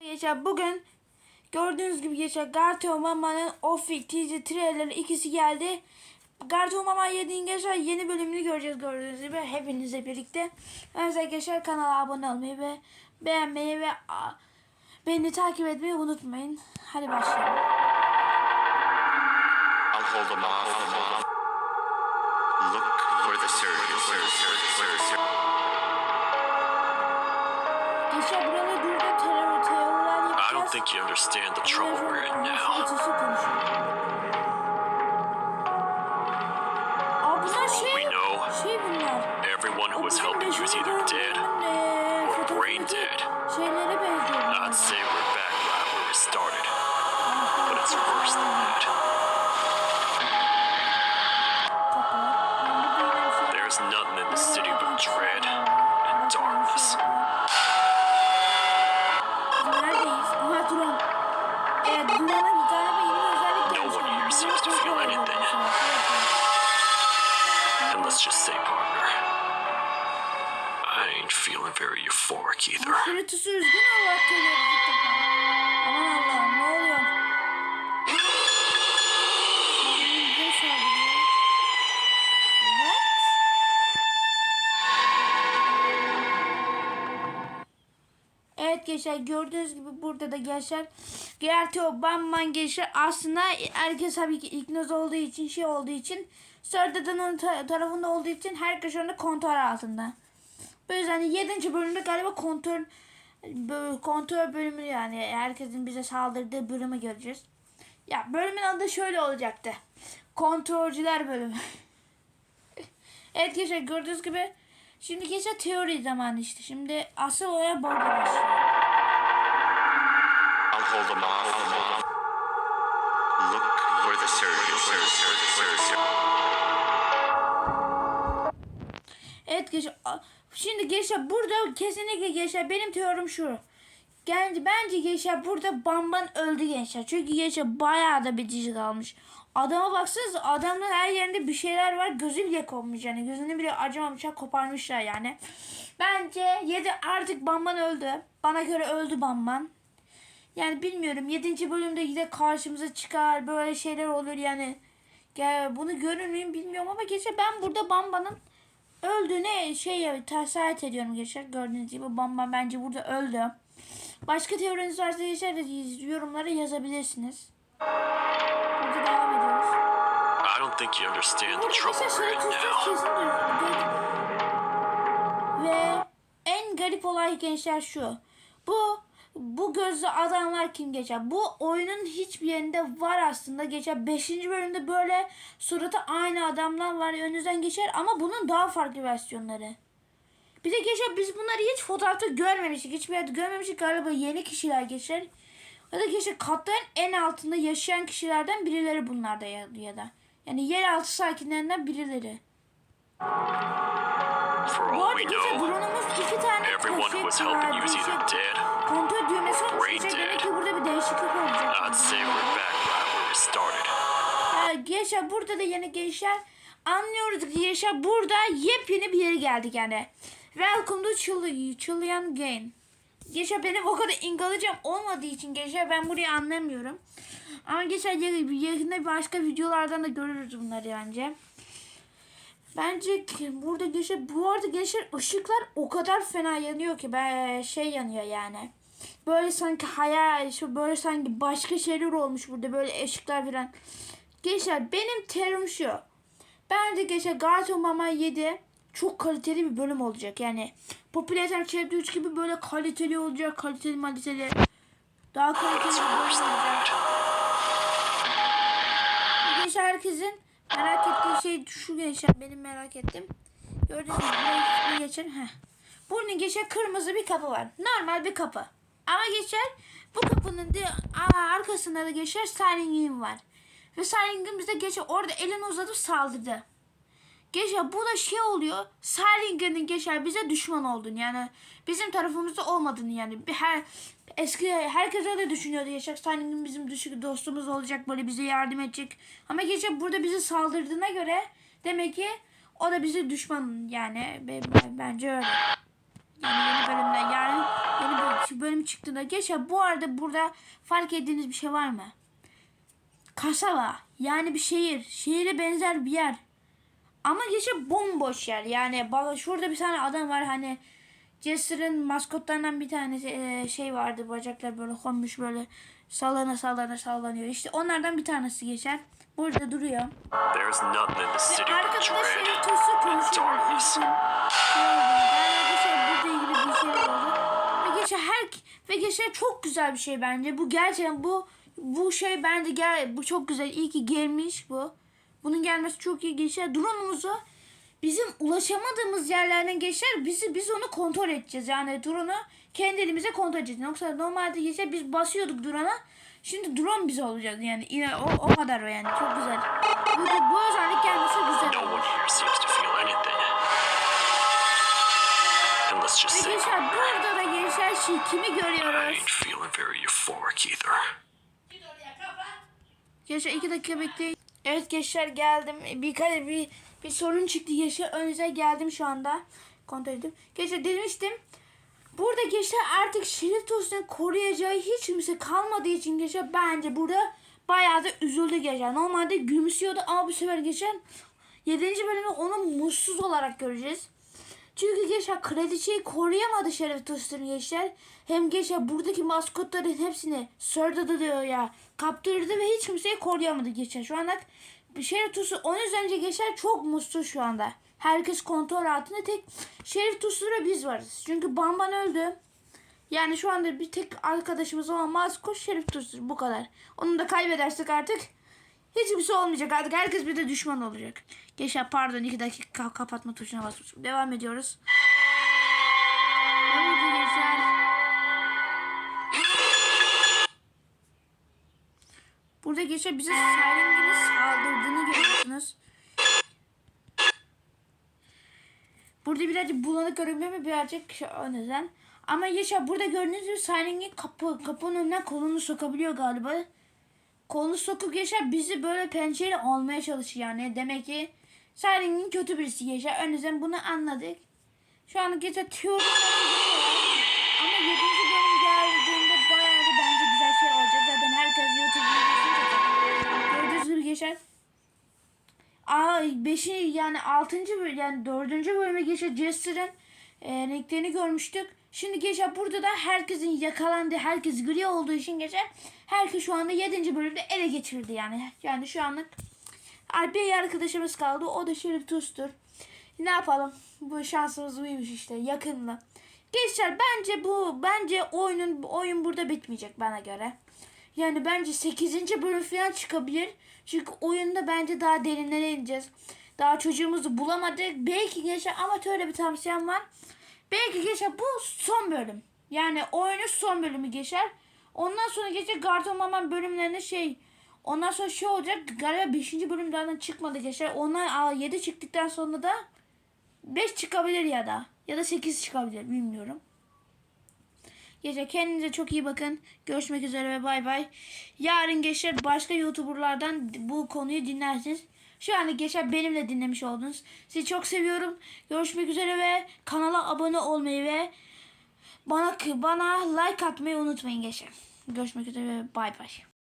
Geçer bugün gördüğünüz gibi geçer Garto Mama'nın Offic teaser trailer'ı ikisi geldi. Garto Mama 7'nin geçer yeni bölümünü göreceğiz gördüğünüz gibi hepinizle birlikte. Önce geçer kanala abone olmayı ve beğenmeyi ve beni takip etmeyi unutmayın. Hadi başlayalım. I'll hold them off. Look for the surge. Geçer burada burada terör yapacağız. I don't think you understand the trouble we're in now. Just say, partner, I ain't feeling very euphoric either. Evet gençler gördüğünüz gibi burada da gençler Gertio Bamman gençler aslında herkes tabii ki iknoz olduğu için şey olduğu için Sördedan'ın ta- tarafında olduğu için herkes şu kontrol altında. Bu yüzden 7. bölümde galiba kontrol kontrol bölümü yani herkesin bize saldırdığı bölümü göreceğiz. Ya bölümün adı şöyle olacaktı. Kontrolcüler bölümü. evet gençler gördüğünüz gibi şimdi geçen teori zamanı işte. Şimdi asıl olay burada başlıyor. I'll hold them off. Look for the surge. Evet gençler. Şimdi gençler burada kesinlikle gençler benim teorim şu. Yani bence gençler burada Bamban öldü gençler. Çünkü gençler bayağı da bir dizi kalmış. Adama baksanıza adamın her yerinde bir şeyler var. Gözü bile kopmuş yani. Gözünü bile acımamışlar koparmışlar yani. Bence yedi artık Bamban öldü. Bana göre öldü Bamban. Yani bilmiyorum 7. bölümde yine karşımıza çıkar böyle şeyler olur yani. Ya bunu görür müyüm bilmiyorum ama geçen ben burada Bamba'nın öldüğüne şey tersayet ediyorum geçer. Gördüğünüz gibi Bamba bence burada öldü. Başka teoriniz varsa geçer de yorumlara yazabilirsiniz. Burada devam ediyoruz. I don't think you understand the trouble we're in now. Ve en garip olay gençler şu. Bu bu gözlü adamlar kim geçer? Bu oyunun hiçbir yerinde var aslında geçer. 5. bölümde böyle suratı aynı adamlar var önünüzden geçer ama bunun daha farklı versiyonları. Bir de geçer biz bunları hiç fotoğrafta görmemiştik. Hiçbir yerde görmemiştik. Galiba yeni kişiler geçer. Ya da geçer katların en altında yaşayan kişilerden birileri bunlar da ya, ya da. Yani yeraltı sakinlerinden birileri. Bu arada drone'umuz iki tane everyone who was poşet helping var, you is either poşet- dead Kontrol düğmesi Geçer demek ki burada bir değişiklik olacak. I'd say we're back right where we started. Ha, Gençler burada da yeni gençler anlıyoruz ki gençler burada yepyeni bir yere geldik yani. Welcome to Chilean, Chilean Game. Gençler benim o kadar İngilizcem olmadığı için gençler ben burayı anlamıyorum. Ama gençler ya- yakında başka videolardan da görürüz bunları bence. Bence ki burada gençler bu arada gençler ışıklar o kadar fena yanıyor ki ben şey yanıyor yani. Böyle sanki hayal şu böyle sanki başka şeyler olmuş burada böyle ışıklar falan. Gençler benim terim şu. Bence gençler Garto Mama 7 çok kaliteli bir bölüm olacak. Yani Popüler Chapter 3 gibi böyle kaliteli olacak. Kaliteli kaliteli. Daha kaliteli bir bölüm olacak. Gençler herkesin merak ettiği şey şu gençler benim merak ettim. Gördüğünüz gibi geçen. Heh. Bunun geçen kırmızı bir kapı var. Normal bir kapı. Ama geçer bu kapının de, aa, arkasında da geçer Silent var. Ve Silent bize geçer orada elini uzatıp saldırdı. Geçer bu da şey oluyor. Silent geçer bize düşman olduğunu yani bizim tarafımızda olmadığını yani her eski herkes öyle düşünüyordu geçer Silent bizim düşük dostumuz olacak böyle bize yardım edecek. Ama geçer burada bize saldırdığına göre demek ki o da bize düşman yani Be- bence öyle. Yani yeni bölümde yani yeni bölüm bölüm çıktığında geçer. Bu arada burada fark ettiğiniz bir şey var mı? Kasaba yani bir şehir. Şehire benzer bir yer. Ama geçe bomboş yer. Yani şurada bir tane adam var hani Jester'ın maskotlarından bir tanesi e, şey vardı bacaklar böyle konmuş böyle sallana sallana sallanıyor. İşte onlardan bir tanesi geçer. Burada duruyor. There's nothing in the city but Arkada Şerif Tosu konuşuyor. Şey. Yani arkadaşlar burada ilgili bir şey oldu. Ve geçer her ve geçer çok güzel bir şey bence. Bu gerçekten bu bu şey bence gel bu çok güzel. İyi ki gelmiş bu. Bunun gelmesi çok iyi geçer. Drone'umuzu bizim ulaşamadığımız yerlerden geçer. Bizi biz onu kontrol edeceğiz. Yani drone'u kendi elimize kontrol edeceğiz. Yoksa normalde geçer biz basıyorduk drone'a. Şimdi drone bize olacak yani. Yine o, o kadar yani. Çok güzel. Bu, bu özellik gelmesi güzel. Ve say gençler burada da gençler şey kimi görüyoruz? Gençler iki dakika bekleyin. Evet gençler geldim. Bir kare bir bir sorun çıktı gençler. Önünüze geldim şu anda. Kontrol edip. Gençler demiştim. Burada gençler artık Şerif Tosun'un koruyacağı hiç kimse kalmadığı için gençler bence burada bayağı da üzüldü gençler. Normalde gülümsüyordu ama bu sefer gençler 7. bölümde onu mutsuz olarak göreceğiz. Çünkü gençler kraliçeyi koruyamadı Şerif Tosun'un gençler. Hem gençler buradaki maskotların hepsini Sördadı diyor ya kaptırdı ve hiç kimseyi koruyamadı gençler. Şu anda Şerif Tosun 10 önce gençler çok mutsuz şu anda. Herkes kontrol altında tek Şerif Tosun'la biz varız. Çünkü Bamban öldü. Yani şu anda bir tek arkadaşımız olan maskot Şerif Tosun bu kadar. Onu da kaybedersek artık hiçbir şey olmayacak artık. Herkes bir de düşman olacak. Gençler pardon iki dakika kapatma tuşuna basmışım. Devam ediyoruz. Burada gençler bize Siren'in saldırdığını görüyorsunuz. Burada birazcık bulanık görünmüyor mu birazcık o neden. Ama yaşa burada gördüğünüz gibi Siren'in kapı, kapının önüne kolunu sokabiliyor galiba. Kolunu sokup geçer bizi böyle pençeyle almaya çalışıyor yani. Demek ki Siren'in kötü birisi geçer. Önümüzden bunu anladık. Şu an geçer var. Ama 7. bölüm geldiğinde bayağı da bence güzel şey olacak. Zaten herkes YouTube videosunu. Gördüğünüz gibi geçer. Aa 5. yani 6. bölüm yani 4. bölüme geçer Jester'ın e, renklerini görmüştük. Şimdi geçer burada da herkesin yakalandığı, herkes gri olduğu için geçer. Herkes şu anda 7. bölümde ele geçirdi yani. Yani şu anlık bir arkadaşımız kaldı. O da Şerif Tuz'dur. Ne yapalım? Bu şansımız buymuş işte yakında. Gençler bence bu bence oyunun oyun burada bitmeyecek bana göre. Yani bence 8. bölüm falan çıkabilir. Çünkü oyunda bence daha derinlere ineceğiz. Daha çocuğumuzu bulamadık. Belki geçer amatörle bir tavsiyem var. Belki geçer bu son bölüm. Yani oyunun son bölümü geçer. Ondan sonra geçer Gartomaman bölümlerine şey Ondan sonra şey olacak galiba 5. bölüm daha çıkmadı geçer. Onlar 7 çıktıktan sonra da 5 çıkabilir ya da ya da 8 çıkabilir bilmiyorum. Gece kendinize çok iyi bakın. Görüşmek üzere ve bay bay. Yarın geçer başka YouTuber'lardan bu konuyu dinlersiniz. Şu anda geçer benimle dinlemiş oldunuz. Sizi çok seviyorum. Görüşmek üzere ve kanala abone olmayı ve bana bana like atmayı unutmayın geçer. Görüşmek üzere ve bay bay.